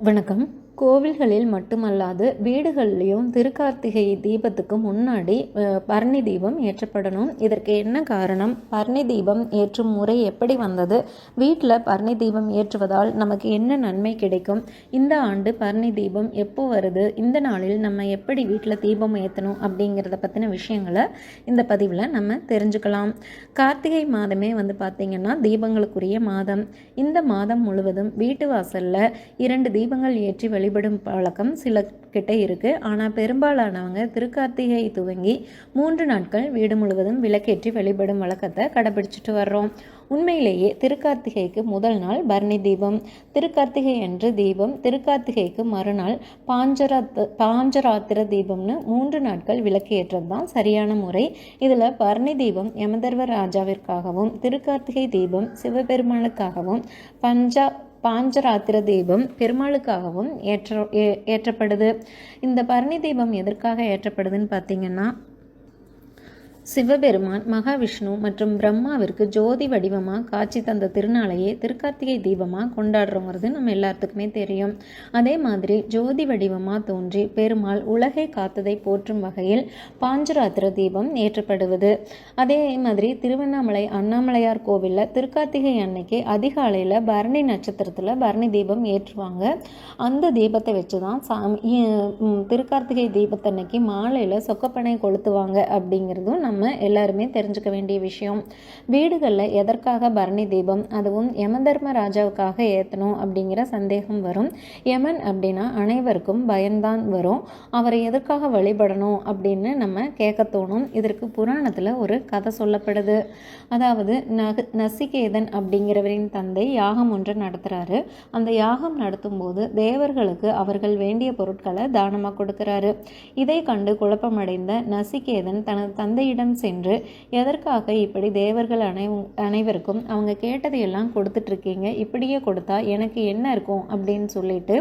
வணக்கம். கோவில்களில் மட்டுமல்லாது வீடுகள்லேயும் திருக்கார்த்திகை தீபத்துக்கு முன்னாடி பரணி தீபம் ஏற்றப்படணும். இதற்கு என்ன காரணம்? பரணி தீபம் ஏற்றும் முறை எப்படி வந்தது? வீட்டில் பரணி தீபம் ஏற்றுவதால் நமக்கு என்ன நன்மை கிடைக்கும்? இந்த ஆண்டு பரணி தீபம் எப்போ வருது? இந்த நாளில் நம்ம எப்படி வீட்டில் தீபம் ஏற்றணும் அப்படிங்கிறத பற்றின விஷயங்களை இந்த பதிவில் நம்ம தெரிஞ்சுக்கலாம். கார்த்திகை மாதமே வந்து பார்த்திங்கன்னா தீபங்களுக்குரிய மாதம். இந்த மாதம் முழுவதும் வீட்டு வாசலில் இரண்டு தீபங்கள் ஏற்றி வழிபடும் பழக்கம் சில கிட்ட இருக்கு. ஆனால் பெரும்பாலானவங்க திருக்கார்த்திகை துவங்கி மூன்று நாட்கள் வீடு முழுவதும் விளக்கேற்றி வழிபடும் வழக்கத்தை கடைபிடிச்சிட்டு வர்றோம். உண்மையிலேயே திருக்கார்த்திகைக்கு முதல் நாள் பரணி தீபம். திருக்கார்த்திகை அன்று தீபம். திருக்கார்த்திகைக்கு மறுநாள் பாஞ்சராத் பாஞ்சராத்திர தீபம்னு மூன்று நாட்கள் விளக்கேற்றது தான் சரியான முறை. இதில் பரணி தீபம் யமதர்வ ராஜாவிற்காகவும் திருக்கார்த்திகை தீபம் சிவபெருமானுக்காகவும் பஞ்சா பாஞ்சராத்திர தீபம் பெருமாளுக்காகவும் ஏற்ற ஏ- ஏற்றப்படுது. இந்த பரணி தீபம் எதற்காக ஏற்றப்படுதுன்னு பார்த்தீங்கன்னா சிவபெருமான் மகாவிஷ்ணு மற்றும் பிரம்மாவிற்கு ஜோதி வடிவமாக காட்சி தந்த திருநாளையே திருக்கார்த்திகை தீபமாக கொண்டாடுறோங்கிறது நம்ம எல்லாத்துக்குமே தெரியும். அதே மாதிரி ஜோதி வடிவமாக தோன்றி பெருமாள் உலகை காத்ததை போற்றும் வகையில் பாஞ்சராத்திர தீபம் ஏற்றப்படுவது. அதே மாதிரி திருவண்ணாமலை அண்ணாமலையார் கோவிலில் திருக்கார்த்திகை அன்னைக்கு அதிகாலையில் பரணி நட்சத்திரத்தில் பரணி தீபம் ஏற்றுவாங்க. அந்த தீபத்தை வச்சு தான் சாமி திருக்கார்த்திகை தீபத்தன்னைக்கு மாலையில் சொக்கப்பனை கொளுத்துவாங்க அப்படிங்கிறதும் நம்ம எல்லாருமே தெரிஞ்சுக்க வேண்டிய விஷயம். வீடுகளில் எதற்காக பரணி தீபம் அதுவும் யமதர்ம ராஜாவுக்காக ஏற்றணும் அப்படிங்கிற சந்தேகம் வரும். யமன் அப்படின்னா அனைவருக்கும் பயம்தான் வரும். அவரை எதற்காக வழிபடணும் அப்படின்னு நம்ம கேட்க தோணும். இதற்கு புராணத்தில் ஒரு கதை சொல்லப்படுது. அதாவது நக நசிகேதன் அப்படிங்கிறவரின் தந்தை யாகம் ஒன்று நடத்துகிறாரு அந்த யாகம் நடத்தும்போது தேவர்களுக்கு அவர்கள் வேண்டிய பொருட்களை தானமாக கொடுக்குறாரு. இதை கண்டு குழப்பமடைந்த நசிகேதன் தனது தந்தையிடம் சென்று எதற்காக இப்படி தேவர்கள் அனை அனைவருக்கும் அவங்க கேட்டதையெல்லாம் கொடுத்துட்ருக்கீங்க? இப்படியே கொடுத்தா எனக்கு என்ன இருக்கும்? அப்படின்னு சொல்லிட்டு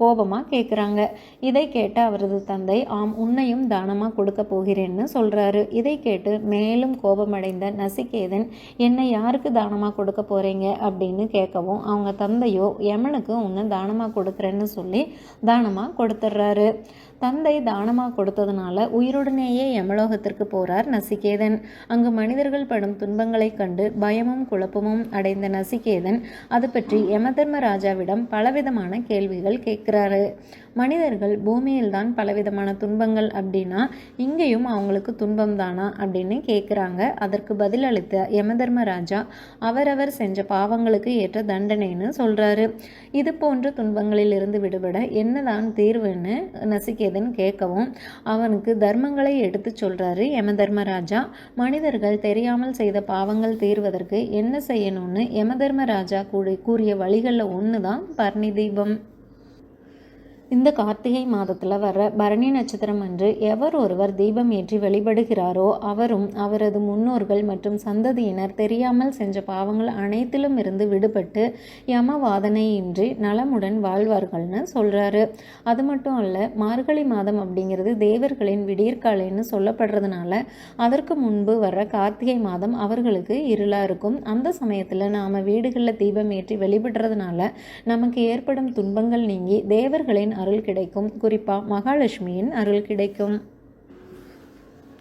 கோபமாக கேட்குறாங்க இதை கேட்ட அவரது தந்தை ஆம் உன்னையும் தானமாக கொடுக்க போகிறேன்னு சொல்கிறாரு இதை கேட்டு மேலும் கோபமடைந்த நசிகேதன் என்னை யாருக்கு தானமாக கொடுக்க போகிறீங்க அப்படின்னு கேட்கவும் அவங்க தந்தையோ யமனுக்கு உன்னை தானமாக கொடுக்குறேன்னு சொல்லி தானமாக கொடுத்துட்றாரு. தந்தை தானமாக கொடுத்ததுனால உயிருடனேயே யமலோகத்திற்கு போறார் நசிகேதன். அங்கு மனிதர்கள் படும் துன்பங்களைக் கண்டு பயமும் குழப்பமும் அடைந்த நசிகேதன் அது பற்றி யமதர்ம ராஜாவிடம் பலவிதமான கேள்விகள் கேட்கிறாரு. மனிதர்கள் பூமியில்தான் பலவிதமான துன்பங்கள் அப்படின்னா இங்கேயும் அவங்களுக்கு துன்பம் தானா அப்படின்னு கேட்குறாங்க அதற்கு பதிலளித்த யமதர்மராஜா அவரவர் செஞ்ச பாவங்களுக்கு ஏற்ற தண்டனைன்னு சொல்கிறாரு இது போன்ற துன்பங்களில் இருந்து விடுபட என்னதான் தீர்வுன்னு நசிகேதன் கேட்கவும் அவனுக்கு தர்மங்களை எடுத்து சொல்கிறாரு யமதர்மராஜா. மனிதர்கள் தெரியாமல் செய்த பாவங்கள் தீர்வதற்கு என்ன செய்யணும்னு யமதர்மராஜா கூட கூறிய வழிகளில் ஒன்று தான் பர்ணி தீபம். இந்த கார்த்திகை மாதத்தில் வர பரணி நட்சத்திரம் அன்று எவர் ஒருவர் தீபம் ஏற்றி வழிபடுகிறாரோ அவரும் அவரது முன்னோர்கள் மற்றும் சந்ததியினர் தெரியாமல் செஞ்ச பாவங்கள் அனைத்திலும் இருந்து விடுபட்டு யமவாதனையின்றி நலமுடன் வாழ்வார்கள்னு சொல்கிறாரு அது மட்டும் அல்ல மார்கழி மாதம் அப்படிங்கிறது தேவர்களின் விடியற்காலைன்னு சொல்லப்படுறதுனால அதற்கு முன்பு வர கார்த்திகை மாதம் அவர்களுக்கு இருளாக இருக்கும். அந்த சமயத்தில் நாம் வீடுகளில் தீபம் ஏற்றி வழிபடுறதுனால நமக்கு ஏற்படும் துன்பங்கள் நீங்கி தேவர்களின் அருள் கிடைக்கும். குறிப்பாக மகாலட்சுமியின் அருள் கிடைக்கும்.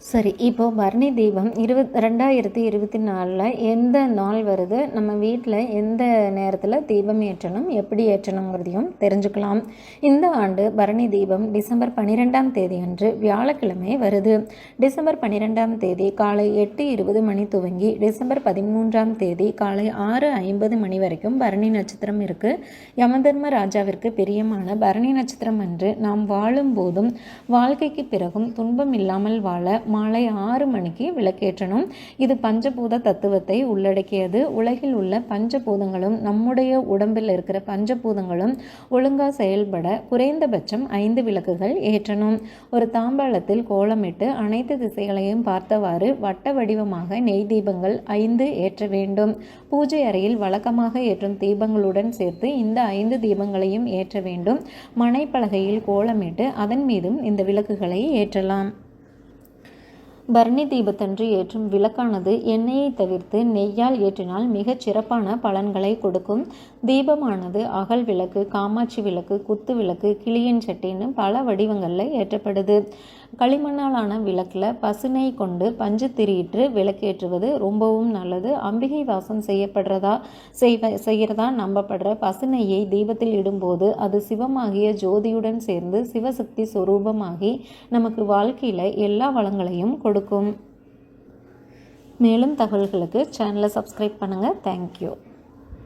சரி இப்போது பரணி தீபம் இருபத் ரெண்டாயிரத்தி இருபத்தி நாலில் எந்த நாள் வருது? நம்ம வீட்டில் எந்த நேரத்தில் தீபம் ஏற்றணும் எப்படி ஏற்றணுங்கிறதையும் தெரிஞ்சுக்கலாம். இந்த ஆண்டு பரணி தீபம் டிசம்பர் பன்னிரெண்டாம் தேதி அன்று வியாழக்கிழமை வருது. டிசம்பர் பன்னிரெண்டாம் தேதி காலை எட்டு இருபது மணி துவங்கி டிசம்பர் பதிமூன்றாம் தேதி காலை ஆறு ஐம்பது மணி வரைக்கும் பரணி நட்சத்திரம் இருக்குது யமதர்ம ராஜாவிற்கு பிரியமான பரணி நட்சத்திரம் அன்று நாம் வாழும் போதும் வாழ்க்கைக்கு பிறகும் துன்பம் இல்லாமல் வாழ மாலை ஆறு மணிக்கு விளக்கேற்றணும். இது பஞ்சபூத தத்துவத்தை உள்ளடக்கியது. உலகில் உள்ள பஞ்சபூதங்களும் நம்முடைய உடம்பில் இருக்கிற பஞ்சபூதங்களும் ஒழுங்காக செயல்பட குறைந்தபட்சம் ஐந்து விளக்குகள் ஏற்றணும். ஒரு தாம்பாளத்தில் கோலமிட்டு அனைத்து திசைகளையும் பார்த்தவாறு வட்ட வடிவமாக நெய் தீபங்கள் ஐந்து ஏற்ற வேண்டும். பூஜை அறையில் வழக்கமாக ஏற்றும் தீபங்களுடன் சேர்த்து இந்த ஐந்து தீபங்களையும் ஏற்ற வேண்டும். மனைப்பலகையில் கோலமிட்டு அதன் மீதும் இந்த விளக்குகளை ஏற்றலாம். பரணி தீபத்தன்று ஏற்றும் விளக்கானது எண்ணெயை தவிர்த்து நெய்யால் ஏற்றினால் மிகச் சிறப்பான பலன்களை கொடுக்கும். தீபமானது அகல் விளக்கு காமாட்சி விளக்கு குத்து விளக்கு கிளியன் சட்டின்னு பல வடிவங்களில் ஏற்றப்படுது. களிமண்ணாலான விளக்கில் பசுனை கொண்டு பஞ்சு திரியிட்டு விளக்கேற்றுவது ரொம்பவும் நல்லது. அம்பிகை வாசம் செய்யப்படுறதா செய்வ செய்கிறதா நம்பப்படுற பசுனையை தீபத்தில் இடும்போது அது சிவமாகிய ஜோதியுடன் சேர்ந்து சிவசக்தி சுரூபமாகி நமக்கு வாழ்க்கையில் எல்லா வளங்களையும் கொடு கொடுக்கும். மேலும் தகவல்களுக்கு சேனலை சப்ஸ்கிரைப் பண்ணுங்கள் தேங்க்யூ